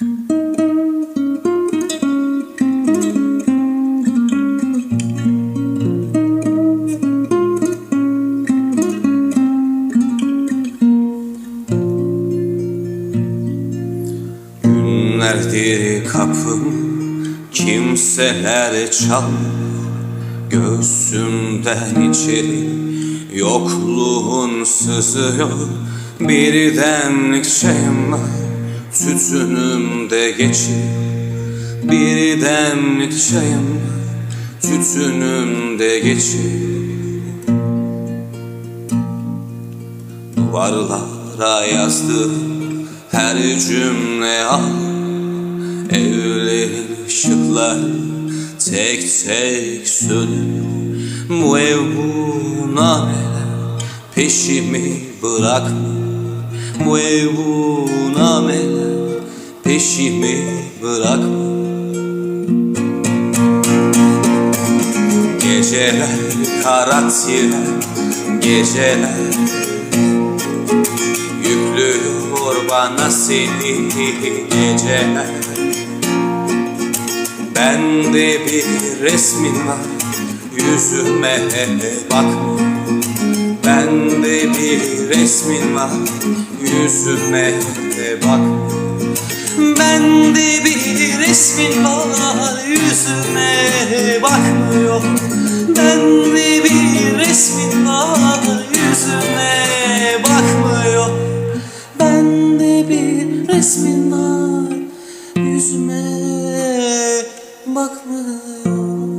Günlerdir kapım kimseler çal Göğsümden içeri yokluğun sızıyor. Bir demlik çayım var tütünümde geçir Bir demlik çayım tütünümde geçir. Duvarlara yazdım her cümle al. Evlerin ışıklar tek tek sönüyor Bu ev bu nameler peşimi bırakma Bu ev bu nameler peşimi bırakma. Geceler karatıyor geceler. Yüklüyor bana seni geceler. Bende bir resmin var Yüzüme bakma. Bende bir resmin var Yüzüme bakma Bende bir resmin var Yüzüme bakmıyor. Bende bir resmin var Yüzüme bakmıyor. Bende bir resmin var Yüzüme bakmıyor